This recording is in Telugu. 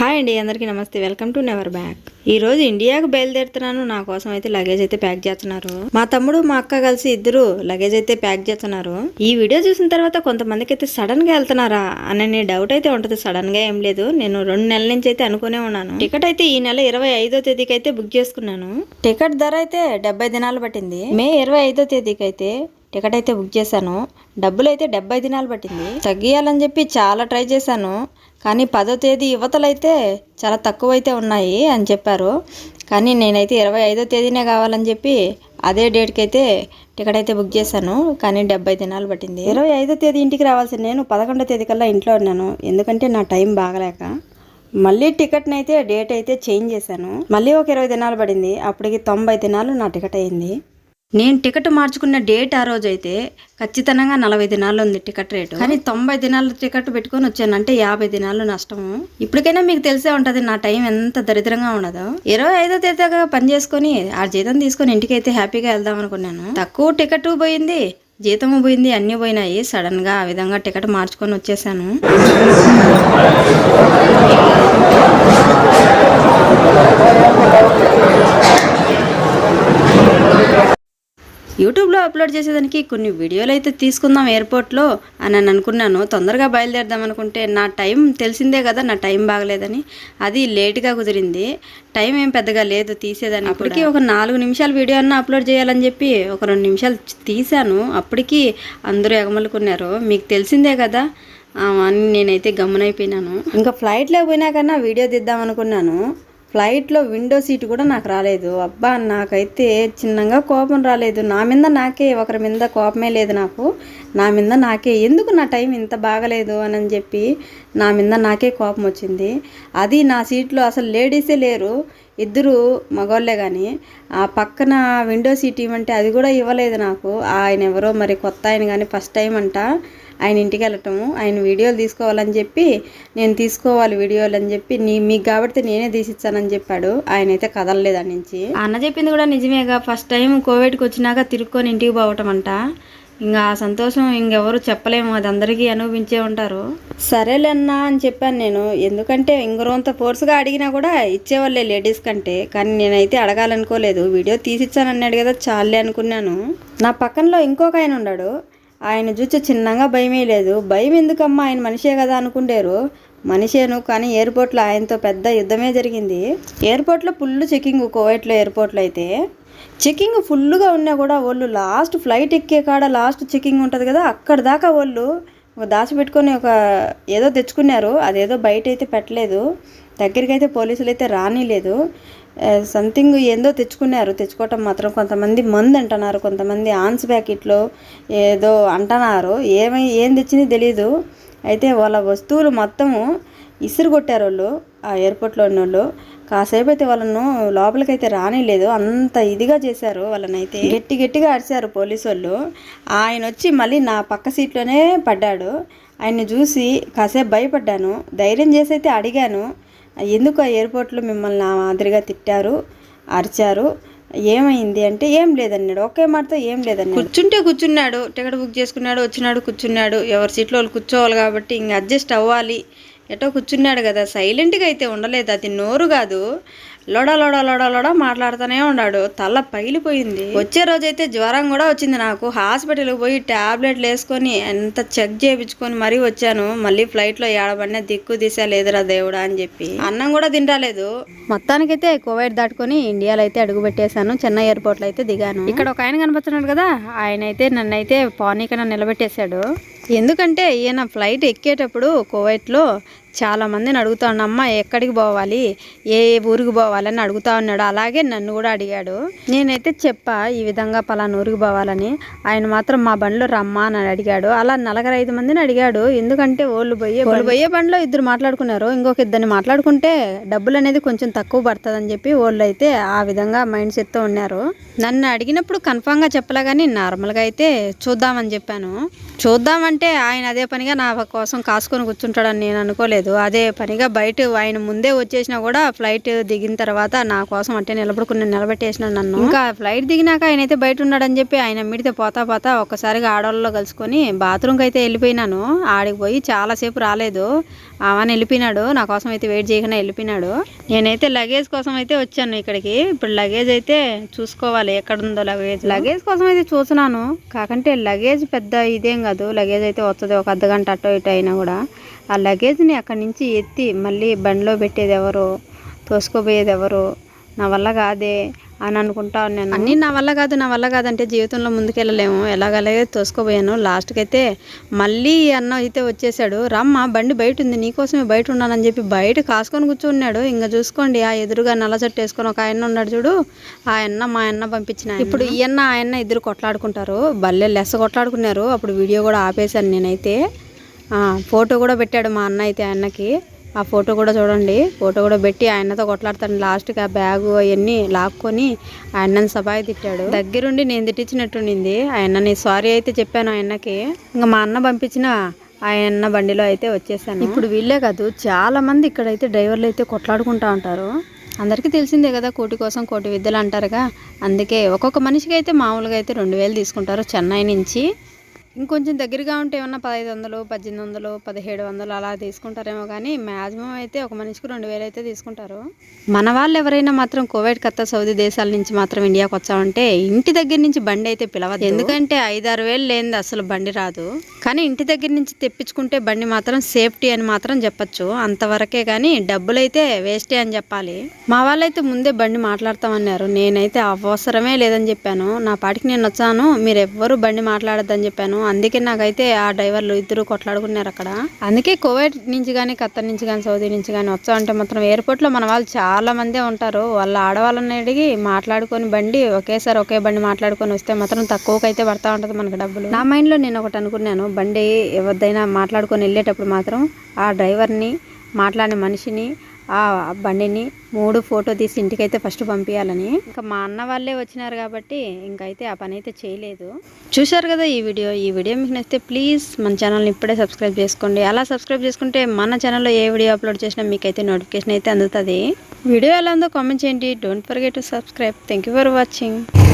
హాయ్ అండి అందరికీ నమస్తే. Welcome to never back. ఈ రోజు ఇండియాకు బయలుదేరుతున్నాను. నా కోసం అయితే లగేజ్ అయితే ప్యాక్ చేస్తున్నారు. మా తమ్ముడు మా అక్క కలిసి ఇద్దరు లగేజ్ అయితే ప్యాక్ చేస్తున్నారు. ఈ వీడియో చూసిన తర్వాత కొంతమందికి అయితే సడన్గా వెళ్తున్నారా అనే డౌట్ అయితే ఉంటది. సడన్గా ఏం లేదు. నేను రెండు నెలల నుంచి అయితే అనుకునే ఉన్నాను. టికెట్ అయితే ఈ నెల ఇరవై ఐదో తేదీకి అయితే బుక్ చేసుకున్నాను. టికెట్ ధర అయితే డెబ్బై దినాలు పట్టింది. మే ఇరవై ఐదో తేదీకి అయితే టికెట్ అయితే బుక్ చేశాను. డబ్బులు అయితే డెబ్బై దినాలు పట్టింది. తగ్గియాలని చెప్పి చాలా ట్రై చేశాను. కానీ పదో తేదీ యువతలైతే చాలా తక్కువ అయితే ఉన్నాయి అని చెప్పారు. కానీ నేనైతే ఇరవై ఐదో తేదీనే కావాలని చెప్పి అదే డేట్కి అయితే టికెట్ అయితే బుక్ చేశాను. కానీ డెబ్బై దినాలు పట్టింది. ఇరవై ఐదో తేదీ ఇంటికి రావాల్సింది నేను. పదకొండో తేదీ కల్లా ఇంట్లో ఉన్నాను. ఎందుకంటే నా టైం బాగలేక మళ్ళీ టికెట్ని అయితే డేట్ అయితే చేంజ్ చేశాను. మళ్ళీ ఒక ఇరవై దినాలు పడింది. అప్పటికి తొంభై దినాలు నా టికెట్ అయింది. నేను టికెట్ మార్చుకున్న డేట్ ఆ రోజు అయితే ఖచ్చితంగా నలభై దినాలు ఉంది టికెట్ రేటు. కానీ తొంభై దినాలు టికెట్ పెట్టుకొని వచ్చాను. అంటే యాభై దినాలు నష్టము. ఇప్పటికైనా మీకు తెలిసే ఉంటుంది నా టైం ఎంత దరిద్రంగా ఉండదు. ఇరవై ఐదో తేదీగా పని చేసుకొని ఆ జీతం తీసుకొని ఇంటికైతే హ్యాపీగా వెళ్దాం అనుకున్నాను. తక్కువ టికెట్ పోయింది జీతము పోయింది అన్నీ పోయినాయి. సడన్గా ఆ విధంగా టికెట్ మార్చుకొని వచ్చేసాను. యూట్యూబ్లో అప్లోడ్ చేసేదానికి కొన్ని వీడియోలు అయితే తీసుకుందాం ఎయిర్పోర్ట్లో అని నేను అనుకున్నాను. తొందరగా బయలుదేరదాం అనుకుంటే నా టైం తెలిసిందే కదా నా టైం బాగలేదని. అది లేట్గా కుదిరింది. టైం ఏం పెద్దగా లేదు తీసేదాన్ని అప్పటికి ఒక నాలుగు నిమిషాల వీడియో అన్న అప్లోడ్ చేయాలని చెప్పి ఒక రెండు నిమిషాలు తీశాను. అప్పటికి అందరూ ఎగమలుకున్నారు. మీకు తెలిసిందే కదా అని నేనైతే గమ్మునైపోయినాను. ఇంకా ఫ్లైట్లో పోయినా కన్నా వీడియో తీద్దాం అనుకున్నాను. ఫ్లైట్లో విండో సీట్ కూడా నాకు రాలేదు. అబ్బా నాకైతే చిన్నగా కోపం రాలేదు. నా మీద నాకే ఒకరి మీద కోపమే లేదు నాకు. నా మీద నాకే. ఎందుకు నా టైం ఇంత బాగలేదు అని అని చెప్పి నా మీద నాకే కోపం వచ్చింది. అది నా సీట్లో అసలు లేడీసే లేరు. ఇద్దరు మగవాళ్ళే కానీ ఆ పక్కన విండో సీట్ ఇవ్వంటే అది కూడా ఇవ్వలేదు నాకు. ఆయన ఎవరో మరి కొత్త ఆయన కానీ ఫస్ట్ టైం అంట. ఆయన ఇంటికి వెళ్ళటము ఆయన వీడియోలు తీసుకోవాలని చెప్పి నేను తీసుకోవాలి వీడియోలు అని చెప్పి నీ మీకు కాబట్టి నేనే తీసిచ్చానని చెప్పాడు. ఆయన అయితే కదలలేదు నుంచి. అన్న చెప్పింది కూడా నిజమేగా. ఫస్ట్ టైం కోవిడ్కి వచ్చినాక తిరుక్కొని ఇంటికి పోవటం అంట ఇంకా ఆ సంతోషం ఇంకెవరు చెప్పలేము. అది అందరికీ అనుభవించే ఉంటారు. సరేలేన్నా అని చెప్పాను నేను. ఎందుకంటే ఇంకొంత ఫోర్స్గా అడిగినా కూడా ఇచ్చేవాళ్ళే లేడీస్ కంటే. కానీ నేనైతే అడగాలనుకోలేదు. వీడియో తీసిచ్చానన్నాడు కదా చాలే అనుకున్నాను. నా పక్కనలో ఇంకొక ఆయన ఉన్నాడు. ఆయన చూసి చిన్నగా భయమే లేదు. భయం ఎందుకమ్మా? ఆయన మనిషే కదా అనుకుంటారు మనిషేను కానీ ఎయిర్పోర్ట్లో ఆయనతో పెద్ద యుద్ధమే జరిగింది. ఎయిర్పోర్ట్లో ఫుల్ చెకింగ్ కోవైట్లో ఎయిర్పోర్ట్లో అయితే. చెకింగ్ ఫుల్గా ఉన్నా కూడా వాళ్ళు లాస్ట్ ఫ్లైట్ ఎక్కే కాడ లాస్ట్ చెకింగ్ ఉంటుంది కదా అక్కడ దాకా వాళ్ళు ఒక దాచిపెట్టుకొని ఒక ఏదో తెచ్చుకున్నారు. అదేదో బయట అయితే పెట్టలేదు. దగ్గరికి అయితే పోలీసులు అయితే రానిలేదు. సంథింగ్ ఏందో తెచ్చుకున్నారు. తెచ్చుకోవటం మాత్రం కొంతమంది మందు అంటున్నారు. కొంతమంది ఆన్స్ ప్యాకెట్లో ఏదో అంటున్నారు. ఏమై ఏం తెచ్చింది తెలీదు. అయితే వాళ్ళ వస్తువులు మొత్తము ఇసురు కొట్టారు వాళ్ళు ఆ ఎయిర్పోర్ట్లో ఉన్న వాళ్ళు కాసేపు అయితే వాళ్ళను లోపలికైతే రానిలేదు. అంత ఇదిగా చేశారు వాళ్ళనైతే. గట్టి గట్టిగా అరిచారు పోలీసు వాళ్ళు ఆయన వచ్చి మళ్ళీ నా పక్క సీట్లోనే పడ్డాడు. ఆయన్ని చూసి కాసేపు భయపడ్డాను. ధైర్యం చేసి అయితే అడిగాను. ఎందుకు ఆ ఎయిర్పోర్ట్లో మిమ్మల్ని ఆ మాదిరిగా తిట్టారు అరిచారు? ఏమైంది అంటే ఏం లేదన్నాడు. ఒకే మాటతో ఏం లేదన్నాడు. కూర్చుంటే కూర్చున్నాడు టికెట్ బుక్ చేసుకున్నాడు వచ్చినాడు కూర్చున్నాడు. ఎవరి సీట్లో వాళ్ళు కూర్చోవాలి కాబట్టి ఇంక అడ్జస్ట్ అవ్వాలి. ఎటో కూర్చున్నాడు కదా. సైలెంట్గా అయితే ఉండలేదు. అది నోరు కాదు. లోడ లోడ లోడ లోడ మాట్లాడుతూనే ఉన్నాడు. తల పగిలిపోయింది. వచ్చే రోజైతే జ్వరం కూడా వచ్చింది నాకు. హాస్పిటల్కి పోయి టాబ్లెట్లు వేసుకొని ఎంత చెక్ చేయించుకొని మరీ వచ్చాను. మళ్ళీ ఫ్లైట్లో ఏడబడినా దిక్కు దిశ లేదురా దేవుడా అని చెప్పి. అన్నం కూడా తింటాలేదు మొత్తానికైతే కోవిడ్ దాటుకొని ఇండియాలో అయితే అడుగు పెట్టేశాను చెన్నై ఎయిర్పోర్ట్లో అయితే దిగాను. ఇక్కడ ఒక ఆయన కనపడుతున్నాడు కదా. ఆయన అయితే నన్ను అయితే పానీకన నిలబెట్టేశాడు. ఎందుకంటే ఈయన ఫ్లైట్ ఎక్కేటప్పుడు కువైట్లో చాలా మందిని అడుగుతా ఉన్నా అమ్మ ఎక్కడికి పోవాలి? ఏ ఊరికి పోవాలని అడుగుతా ఉన్నాడు. అలాగే నన్ను కూడా అడిగాడు. నేనైతే చెప్పా ఈ విధంగా పలానా ఊరికి పోవాలని. ఆయన మాత్రం మా బండిలో రమ్మా అని అడిగాడు. అలా నలగర ఐదు మందిని అడిగాడు. ఎందుకంటే వాళ్ళు పోయే వాళ్ళు పోయే బండిలో ఇద్దరు మాట్లాడుకున్నారు. ఇంకొక ఇద్దరిని మాట్లాడుకుంటే డబ్బులు అనేది కొంచెం తక్కువ పడుతుంది చెప్పి వాళ్ళు అయితే ఆ విధంగా మైండ్ సెట్తో ఉన్నారు. నన్ను అడిగినప్పుడు కన్ఫామ్గా చెప్పలే కానీ నార్మల్గా అయితే చూద్దామని చెప్పాను. చూద్దామంటే ఆయన అదే పనిగా నా కోసం కాసుకొని కూర్చుంటాడని నేను అనుకోలేదు. రాలేదు అదే పనిగా బయట ఆయన ముందే వచ్చేసినా కూడా ఫ్లైట్ దిగిన తర్వాత నా కోసం అంటే నిలబడుకుని నిలబెట్టేసిన నన్ను. ఇంకా ఫ్లైట్ దిగినాక ఆయన అయితే బయట ఉన్నాడని చెప్పి ఆయన మిడితే పోతా పోతా ఒక్కసారిగా ఆడవాళ్ళలో కలుసుకొని బాత్రూమ్కి అయితే వెళ్ళిపోయినాను. ఆడికి పోయి చాలాసేపు రాలేదు. ఆమెను వెళ్ళిపోయినాడు నా కోసం అయితే వెయిట్ చేయకుండా వెళ్ళిపోయినాడు నేనైతే లగేజ్ కోసం అయితే వచ్చాను ఇక్కడికి. ఇప్పుడు లగేజ్ అయితే చూసుకోవాలి ఎక్కడ ఉందో లగేజ్ లగేజ్ కోసం అయితే చూస్తున్నాను కాకంటే లగేజ్ పెద్ద ఇదేం కాదు. లగేజ్ అయితే వస్తుంది ఒక అర్ధ గంట అటో ఇటు అయినా కూడా. ఆ లగేజ్ని అక్కడి నుంచి ఎత్తి మళ్ళీ బండిలో పెట్టేది ఎవరు? తోసుకోబోయేది ఎవరు? నా వల్ల కాదే. అని అనుకుంటా ఉన్నాను అన్నీ నా వల్ల కాదు నా వల్ల కాదంటే జీవితంలో ముందుకెళ్ళలేము. ఎలాగలాగే తోసుకోబోయాను. లాస్ట్కి అయితే మళ్ళీ అన్న అయితే వచ్చేసాడు. రమ్మ బండి బయట ఉంది నీకోసమే బయట ఉన్నానని చెప్పి బయట కాసుకొని కూర్చున్నాడు. ఇంకా చూసుకోండి ఆ ఎదురుగా నల్ల చెట్టు వేసుకొని ఒక ఆయన ఉన్నాడు చూడు. ఆ అన్న మా అన్న పంపించిన ఇప్పుడు ఈ అన్న ఇద్దరు కొట్లాడుకుంటారు. భలే లెస్స కొట్లాడుకున్నారు. అప్పుడు వీడియో కూడా ఆపేశాను నేనైతే. ఫోటో కూడా పెట్టాడు మా అన్న అయితే ఆయనకి. ఆ ఫోటో కూడా చూడండి. ఫోటో కూడా పెట్టి ఆయనతో కొట్లాడతాను. లాస్ట్కి ఆ బ్యాగు అవన్నీ లాక్కొని ఆయనని సబాయి తిట్టాడు. దగ్గరుండి నేను తిట్టించినట్టుండింది. ఆయనని సారీ అయితే చెప్పాను ఆయనకి ఇంకా మా అన్న పంపించిన ఆయన బండిలో అయితే వచ్చేసాను. ఇప్పుడు వీళ్ళే కాదు చాలా మంది ఇక్కడైతే డ్రైవర్లు అయితే కొట్లాడుకుంటా ఉంటారు. అందరికీ తెలిసిందే కదా కోటి కోసం కోటి విద్యలు అంటారుగా. అందుకే ఒక్కొక్క మనిషికి అయితే మామూలుగా అయితే రెండు వేలు తీసుకుంటారు చెన్నై నుంచి. ఇంకొంచెం దగ్గరగా ఉంటే ఏమన్నా పదహైదు వందలు పద్దెనిమిది వందలు పదిహేడు వందలు అలా తీసుకుంటారేమో కానీ మ్యాక్సిమం అయితే ఒక మనిషికి రెండు వేలు అయితే తీసుకుంటారు. మన వాళ్ళు ఎవరైనా మాత్రం కోవిడ్ కత్త సౌదీ దేశాల నుంచి మాత్రం ఇండియాకి వచ్చామంటే ఇంటి దగ్గర నుంచి బండి అయితే పిలవదు ఎందుకంటే ఐదారు వేలు లేనిది అసలు బండి రాదు. కానీ ఇంటి దగ్గర నుంచి తెప్పించుకుంటే బండి మాత్రం సేఫ్టీ అని మాత్రం చెప్పచ్చు. అంతవరకే కానీ డబ్బులైతే వేస్టే అని చెప్పాలి. మా వాళ్ళైతే ముందే బండి మాట్లాడతామన్నారు. నేనైతే అవసరమే లేదని చెప్పాను. నా పాటికి నేను వచ్చాను. మీరు ఎవ్వరు బండి మాట్లాడద్దని చెప్పాను. అందుకే నాకైతే ఆ డ్రైవర్లు ఇద్దరు కొట్లాడుకున్నారు అక్కడ. అందుకే కోవిడ్ నుంచి కానీ ఖత్తర్ నుంచి కానీ సౌదీ నుంచి కానీ వచ్చామంటే మాత్రం ఎయిర్పోర్ట్లో మన వాళ్ళు చాలా మందే ఉంటారు. వాళ్ళ ఆడవాళ్ళని అడిగి మాట్లాడుకొని బండి ఒకేసారి ఒకే బండి మాట్లాడుకొని వస్తే మాత్రం తక్కువకైతే పడతా ఉంటుంది మనకి డబ్బులు. నా మైండ్లో నేను ఒకటి అనుకున్నాను బండి ఎవరిదైనా మాట్లాడుకొని వెళ్ళేటప్పుడు మాత్రం ఆ డ్రైవర్ని మాట్లాడే మనిషిని ఆ బండిని మూడు ఫోటో తీసి ఇంటికైతే ఫస్ట్ పంపించాలని ఇంకా మా అన్న వాళ్ళే వచ్చినారు కాబట్టి ఇంకైతే ఆ పని అయితే చేయలేదు. చూశారు కదా ఈ వీడియో? ఈ వీడియో మీకు నచ్చితే ప్లీజ్ మన ఛానల్ని ఇప్పుడే సబ్స్క్రైబ్ చేసుకోండి. అలా సబ్స్క్రైబ్ చేసుకుంటే మన ఛానల్లో ఏ వీడియో అప్లోడ్ చేసినా మీకైతే నోటిఫికేషన్ అయితే అందుతుంది. వీడియో ఎలా ఉందో కామెంట్ చేయండి. Don't forget to subscribe thank you for watching